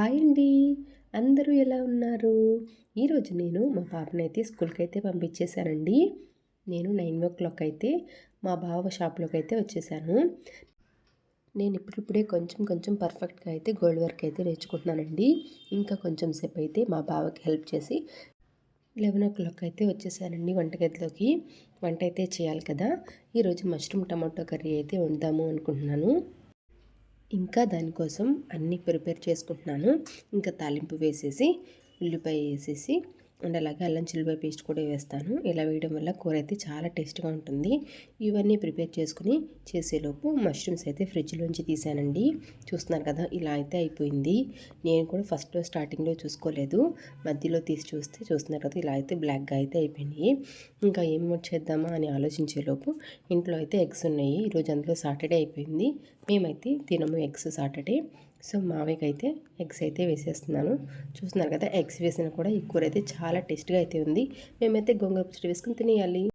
Hi అండి. అందరూ ఎలా ఉన్నారు? ఈరోజు నేను మా పాపని అయితే స్కూల్కి అయితే పంపించేశానండి. నేను నైన్ ఓ క్లాక్ అయితే మా బావ షాప్లోకి అయితే వచ్చేసాను. నేను ఇప్పుడిప్పుడే కొంచెం కొంచెం పర్ఫెక్ట్గా అయితే గోల్డ్ వర్క్ అయితే నేర్చుకుంటున్నానండి. ఇంకా కొంచెం సేపు అయితే మా బావకి హెల్ప్ చేసి లెవెన్ ఓ క్లాక్ అయితే వచ్చేసానండి వంటగదిలోకి. వంట అయితే చేయాలి కదా. ఈరోజు మష్రూమ్ టమాటో కర్రీ అయితే వండుదాము అనుకుంటున్నాను. ఇంకా దానికోసం అన్నీ ప్రిపేర్ చేసుకుంటున్నాను. ఇంకా తాలింపు వేసేసి ఉల్లిపాయ వేసేసి అండ్ అలాగే అల్లం చిల్లిపాయ పేస్ట్ కూడా వేస్తాను. ఇలా వేయడం వల్ల కూర అయితే చాలా టేస్ట్గా ఉంటుంది. ఇవన్నీ ప్రిపేర్ చేసుకుని చేసేలోపు మష్రూమ్స్ అయితే ఫ్రిడ్జ్లోంచి తీసానండి. చూస్తున్నారు కదా ఇలా అయితే అయిపోయింది. నేను కూడా ఫస్ట్ స్టార్టింగ్లో చూసుకోలేదు. మధ్యలో తీసి చూస్తే చూస్తున్నారు కదా ఇలా అయితే బ్లాక్గా అయితే అయిపోయినాయి. ఇంకా ఏం చేద్దామా అని ఆలోచించేలోపు ఇంట్లో అయితే ఎగ్స్ ఉన్నాయి. ఈరోజు అందులో సాటర్డే అయిపోయింది. మేమైతే తినము ఎగ్స్ సాటర్డే. సో మావయ్యకి అయితే ఎగ్స్ అయితే వేసేస్తున్నాను. చూస్తున్నారు కదా ఎగ్స్ వేసిన కూడా ఈ కూర అయితే చాలా చాలా టేస్ట్గా అయితే ఉంది. మేమైతే గోంగూర పచ్చడి వేసుకుని తినేయాలి.